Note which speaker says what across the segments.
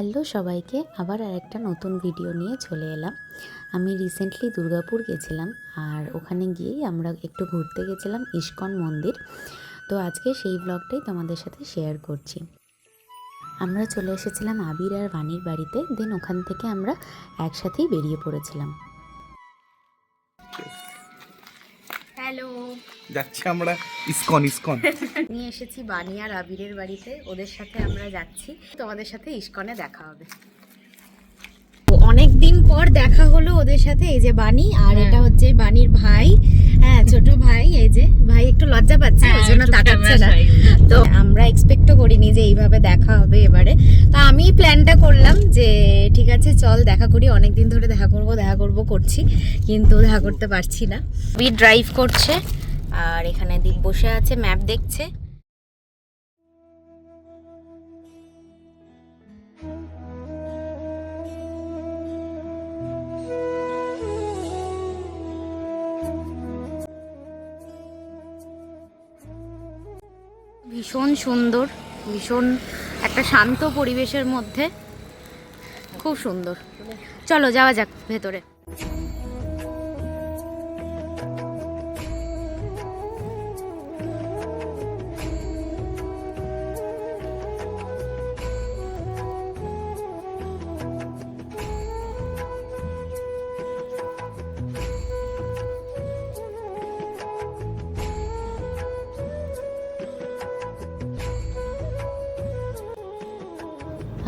Speaker 1: Hello সবাইকে, আবার আরেকটা নতুন ভিডিও নিয়ে চলে এলাম। আমি রিসেন্টলি দুর্গাপুর গেছিলাম, আর ওখানে গিয়েই আমরা একটু ঘুরতে গেছিলাম ইস্কন মন্দির। তো আজকে সেই ব্লগটাই তোমাদের সাথে শেয়ার করছি। আমরা চলে এসেছিলাম আবির আর বাণীর বাড়িতে দেন ওখান থেকে আমরা একসাথেই বেরিয়ে পড়েছিলাম। হ্যালো
Speaker 2: যাচ্ছি আমরা ইসকন ইসকন।
Speaker 1: নিয়ে এসেছি বানিয়ার আবিরের বাড়িতে। ওদের সাথে আমরা যাচ্ছি। তোমাদের সাথে ইস্কনে দেখা হবে। পর দেখা হলো ওদের সাথে এই যে বাণী আর এটা হচ্ছে বাণীর ভাই। হ্যাঁ ছোট ভাই এই যে ভাই একটু লজ্জা পাচ্ছে ওই জন্য তাকাচ্ছে না। তো আমরা এক্সপেক্টও করিনি যে এইভাবে দেখা হবে এবারে। তো আমি প্ল্যানটা করলাম যে ঠিক আছে চল দেখা করি অনেক দিন ধরে দেখা করব দেখা করব করছি কিন্তু দেখা করতে পারছি না। বি ড্রাইভ করছে আর এখানে দীপ বসে আছে ম্যাপ দেখছে। ভীষণ সুন্দর ভীষণ একটা শান্ত পরিবেশের মধ্যে। খুব সুন্দর। চলো যাওয়া যাক ভেতরে।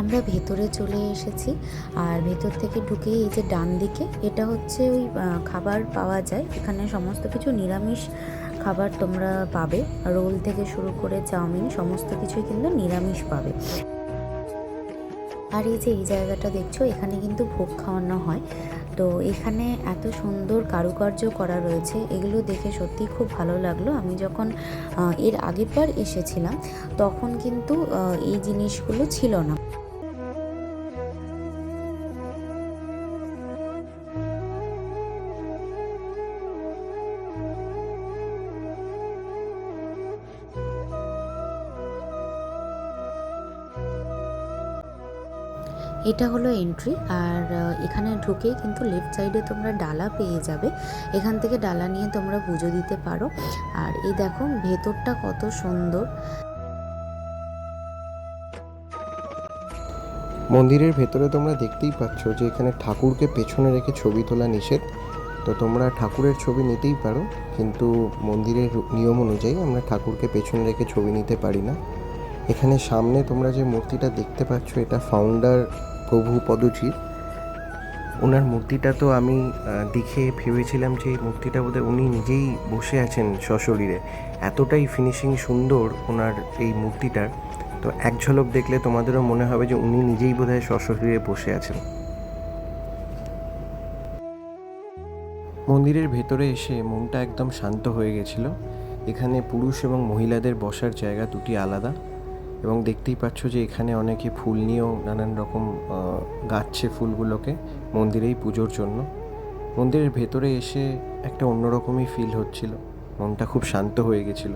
Speaker 1: আমরা ভেতরে চলে এসেছি। আর ভেতর থেকে ঢুকে এই যে ডান দিকে, এটা হচ্ছে ওই খাবার পাওয়া যায়। এখানে সমস্ত কিছু নিরামিষ খাবার তোমরা পাবে। রোল থেকে শুরু করে চাউমিন, সমস্ত কিছুই কিন্তু নিরামিষ পাবে। আর এই যে এই জায়গাটা দেখছ, এখানে কিন্তু ভোগ খাওয়ানো হয়। তো এখানে এত সুন্দর কারুকার্য করা রয়েছে। এগুলো দেখে সত্যি খুব ভালো লাগল। আমি যখন এর আগের বার এসেছিলাম, তখন কিন্তু এই জিনিসগুলো ছিল না। এটা হলো এন্ট্রি আর এখানে ঢুকেই কিন্তু লেফট সাইডে তোমরা ডালা পেয়ে যাবে। এখান থেকে ডালা নিয়ে তোমরা পুজো দিতে পারো। আর এই দেখো, ভেতরটা কত সুন্দর।
Speaker 3: মন্দিরের ভেতরে তোমরা দেখতেই পাচ্ছ যে এখানে ঠাকুরকে পেছনে রেখে ছবি তোলা নিষেধ। তো তোমরা ঠাকুরের ছবি নিতেই পারো, কিন্তু মন্দিরের নিয়ম অনুযায়ী আমরা ঠাকুরকে পেছনে রেখে ছবি নিতে পারি না। এখানে সামনে তোমরা যে মূর্তিটা দেখতে পাচ্ছ, এটা ফাউন্ডার প্রভু পদজিৎ ওনার মূর্তিটা তো আমি দেখে ভেবেছিলাম যে এই মূর্তিটা বোধহয় উনি নিজেই বসে আছেন সশরীরে। এতটাই ফিনিশিং সুন্দর ওনার এই মূর্তিটার। তো এক ঝলক দেখলে তোমাদেরও মনে হবে যে উনি নিজেই বোধহয় সশরীরে বসে আছেন। মন্দিরের ভেতরে এসে মনটা একদম শান্ত হয়ে গেছিল। এখানে পুরুষ এবং মহিলাদের বসার জায়গা দুটি আলাদা। এবং দেখতেই পাচ্ছ যে এখানে অনেকে ফুল নিয়েও নানান রকম গাচ্ছে ফুলগুলোকে মন্দিরেই পুজোর জন্য। মন্দিরের ভেতরে এসে একটা অন্যরকমই ফিল হচ্ছিল। মনটা খুব শান্ত হয়ে গেছিল।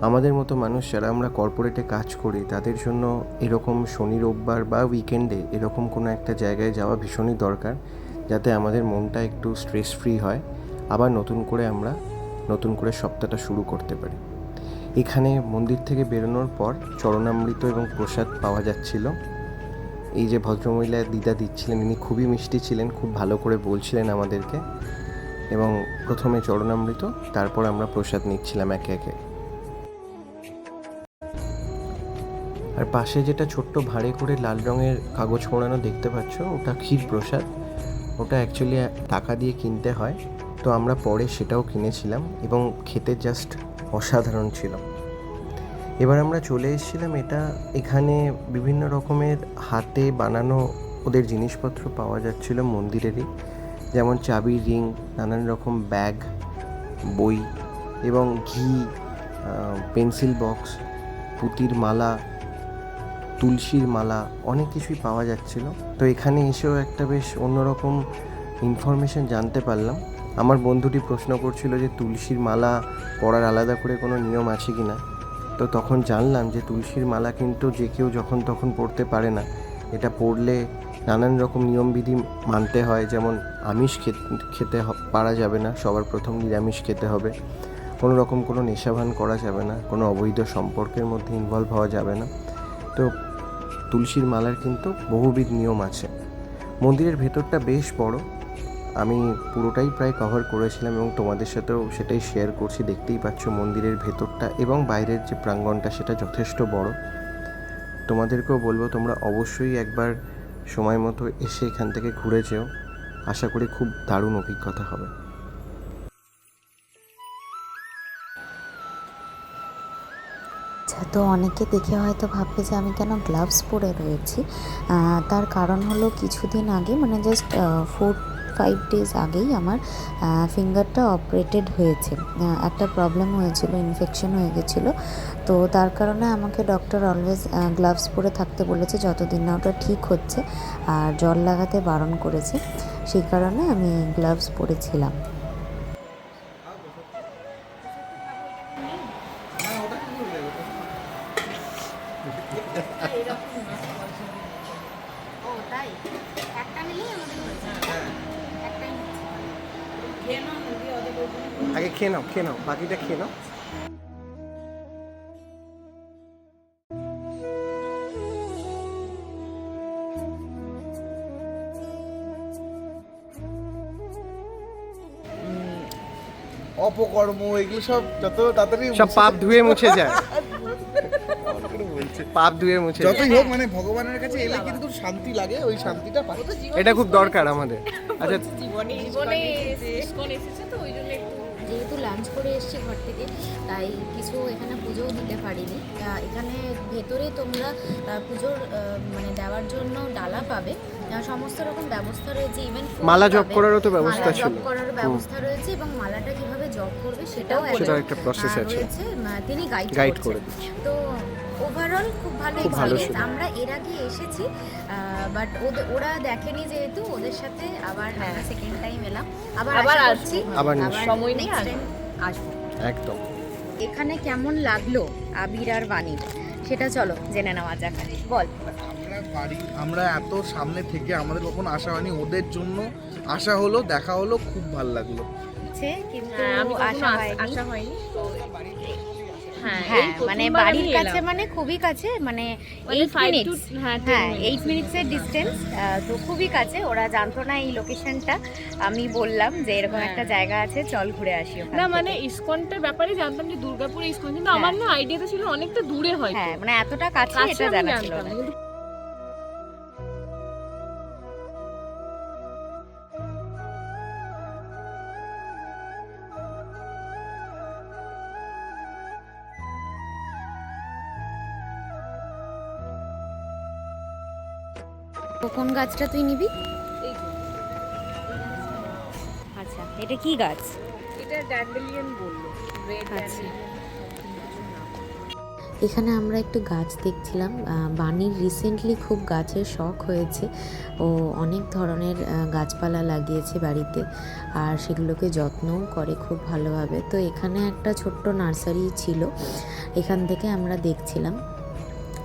Speaker 3: আমাদের মতো মানুষ যারা আমরা কর্পোরেটে কাজ করি, তাদের জন্য এরকম শনি, রোববার বা উইকেন্ডে এরকম কোনো একটা জায়গায় যাওয়া ভীষণই দরকার, যাতে আমাদের মনটা একটু স্ট্রেস ফ্রি হয়। আবার নতুন করে আমরা নতুন করে সপ্তাহটা শুরু করতে পারি। এখানে মন্দির থেকে বেরোনোর পর চরণামৃত এবং প্রসাদ পাওয়া যাচ্ছিল। এই যে ভদ্রমহিলা দিদা দিচ্ছিলেন, ইনি খুবই মিষ্টি ছিলেন, খুব ভালো করে বলছিলেন আমাদেরকে। এবং প্রথমে চরণামৃত, তারপর আমরা প্রসাদ নিচ্ছিলাম একে একে। আর পাশে যেটা ছোট্ট ভাঁড়ে করে লাল রঙের কাগজ মোড়ানো দেখতে পাচ্ছ, ওটা ক্ষীর প্রসাদ। ওটা অ্যাকচুয়ালি টাকা দিয়ে কিনতে হয়। তো আমরা পরে সেটাও কিনেছিলাম এবং খেতে জাস্ট অসাধারণ ছিল। এবার আমরা চলে এসেছিলাম এটা এখানে বিভিন্ন রকমের হাতে বানানো ওদের জিনিসপত্র পাওয়া যাচ্ছিল মন্দিরেরই। যেমন চাবি, রিং, নানান রকম ব্যাগ, বই এবং ঘি পেন্সিল বক্স, পুতির মালা, তুলসীর মালা অনেক কিছুই পাওয়া যাচ্ছিল। তো এখানে এসেও একটা বেশ অন্যরকম ইনফরমেশন জানতে পারলাম। আমার বন্ধুটি প্রশ্ন করছিল যে তুলসীর মালা পরার আলাদা করে কোনো নিয়ম আছে কি না? তো তখন জানলাম যে তুলসীর মালা কিন্তু যে কেউ যখন তখন পড়তে পারে না। এটা পড়লে নানান রকম নিয়মবিধি মানতে হয়, যেমন আমিষ খেতে পারা যাবে না, সবার প্রথম নিরামিষ খেতে হবে। কোনো রকম কোনো নেশাভান করা যাবে না, কোনো অবৈধ সম্পর্কের মধ্যে ইনভলভ হওয়া যাবে না। তো তুলসীর মালার কিন্তু বহুবিধ নিয়ম আছে। মন্দিরের ভেতরটা বেশ বড় আমি পুরোটাই প্রায় কভার করেছিলাম এবং তোমাদের সাথেও সেটাই শেয়ার করছি। দেখতেই পাচ্ছ মন্দিরের ভেতরটা এবং বাইরের যে প্রাঙ্গণটা সেটা যথেষ্ট বড়। তোমাদেরকেও বলব, তোমরা অবশ্যই একবার সময় মতো এসে এখান থেকে ঘুরে যেও। আশা করি খুব দারুণ অভিজ্ঞতা হবে।
Speaker 4: আচ্ছা তো অনেকে দেখে হয়তো ভাববে যে আমি কেন গ্লাভস পরে রয়েছি। তার কারণ হলো কিছুদিন আগে মানে জাস্ট ফোর ফাইভ ডেজ আগেই আমার ফিঙ্গারটা অপারেটেড হয়েছে। একটা প্রবলেম হয়েছিল ইনফেকশন হয়ে গেছিল। তো তার কারণে আমাকে ডক্টর অলওয়েজ গ্লাভস পরে থাকতে বলেছে, যতদিন না ওটা ঠিক হচ্ছে আর জল লাগাতে বারণ করেছে, সেই কারণে আমি গ্লাভস পরেছিলাম।
Speaker 3: আগে খেয়ে নাও খেয়ে নাও বাকিটা খেয়ে নাও।
Speaker 2: অপকর্ম এগুলো সব যত তাড়াতাড়ি
Speaker 3: সব পাপ ধুয়ে মুছে যায়। পাপ ধুয়ে মুছে
Speaker 2: যতই হোক মানে ভগবানের কাছে এলে কিন্তু শান্তি লাগে? ওই শান্তিটা পাই
Speaker 3: এটা খুব দরকার আমাদের। আচ্ছা
Speaker 1: যেহেতু লাঞ্চ করে এসেছি ঘর থেকে তাই কিছু এখানে পুজোও দিতে পারিনি। এখানে ভেতরে তোমরা পুজোর মানে দেওয়ার জন্য ডালা পাবে। সমস্ত রকম ব্যবস্থা রয়েছে ইভেন
Speaker 3: মালা জপ করারও তো ব্যবস্থা ছিল।
Speaker 1: জপ করার ব্যবস্থা রয়েছে এবং মালাটা কীভাবে জপ করবে সেটাও
Speaker 3: একটা process
Speaker 1: আহ,
Speaker 3: আছে।
Speaker 1: তিনি গাইড
Speaker 3: গাইড। করে
Speaker 1: তো ওভারঅল খুব ভালো।
Speaker 3: ছিল।
Speaker 1: আমরা এর আগে এসেছি বাট ওরা দেখেনি যেহেতু ওদের সাথে আবার সেকেন্ড টাইম এলাম। আবার
Speaker 5: আবার
Speaker 1: আসছি।
Speaker 3: আবার
Speaker 5: সময়
Speaker 1: নেই
Speaker 5: আসব।
Speaker 3: একদম।
Speaker 1: এখানে কেমন লাগল আবির আর বাণীর সেটা চলো জেনে নেওয়া যাক। বল।
Speaker 2: আমরা বাড়ি আমরা এত সামনে থেকে আমাদের কখনো আশা হয়নি। ওদের জন্য আশা হলো দেখা হলো খুব ভালো লাগল।
Speaker 1: কিন্তু
Speaker 5: হ্যাঁ,
Speaker 1: আশা হয়নি।
Speaker 5: আশা হয়নি। তো হ্যাঁ
Speaker 1: হ্যাঁ মানে বাড়ির কাছে মানে খুবই কাছে মানে
Speaker 5: মানে
Speaker 1: এইট
Speaker 5: to-
Speaker 1: মিনিটস
Speaker 5: হ্যাঁ,
Speaker 1: হ্যাঁ। এইট মিনিটসের ডিস্টেন্স তো খুবই কাছে ওরা জানতো না এই লোকেশনটা আমি বললাম যে এরকম
Speaker 5: হ্যাঁ।
Speaker 1: একটা জায়গা আছে চল ঘুরে আসি
Speaker 5: না। মানে ইসকনটার ব্যাপারে জানতাম যে দুর্গাপুর ইস্কন কিন্তু আমার না আইডিয়াটা ছিল অনেকটা দূরে হয়
Speaker 1: হ্যাঁ মানে এতটা কাছে এটা জানা ছিল না কোন গাছটা তুই নিবি? আচ্ছা এটা কি গাছ?
Speaker 5: এটা ড্যান্ডেলিয়ান বলল
Speaker 1: আচ্ছা।
Speaker 4: এখানে আমরা একটু গাছ দেখছিলাম। বাণীর রিসেন্টলি খুব গাছের শখ হয়েছে। ও অনেক ধরনের গাছপালা লাগিয়েছে বাড়িতে আর সেগুলোকে যত্নও করে খুব ভালোভাবে। তো এখানে একটা ছোট্ট নার্সারি ছিল। এখান থেকে আমরা দেখছিলাম।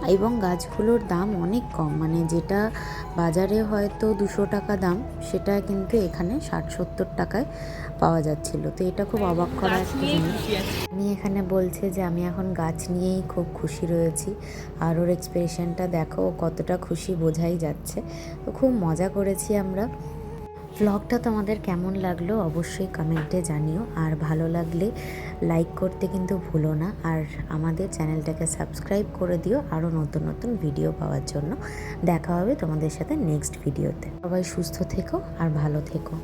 Speaker 4: এবং গাছগুলোর দাম অনেক কম। মানে যেটা বাজারে হয়তো দুশো টাকা দাম সেটা কিন্তু এখানে ষাট সত্তর টাকায় পাওয়া যাচ্ছিল। তো এটা খুব অবাক করা একটা জিনিস। আমি এখানে বলছে যে আমি এখন গাছ নিয়েই খুব খুশি রয়েছি। আর ওর এক্সপ্রেশনটা দেখো কতটা খুশি বোঝাই যাচ্ছে। তো খুব মজা করেছি আমরা। ব্লগটা তোমাদের কেমন লাগল অবশ্যই কমেন্টে জানিও। আর ভালো লাগলে লাইক করতে কিন্তু ভুলো না। আর আমাদের চ্যানেলটাকে সাবস্ক্রাইব করে দিও আরও নতুন নতুন ভিডিও পাওয়ার জন্য। দেখা হবে তোমাদের সাথে নেক্সট ভিডিওতে সবাই সুস্থ থেকো আর ভালো থেকো।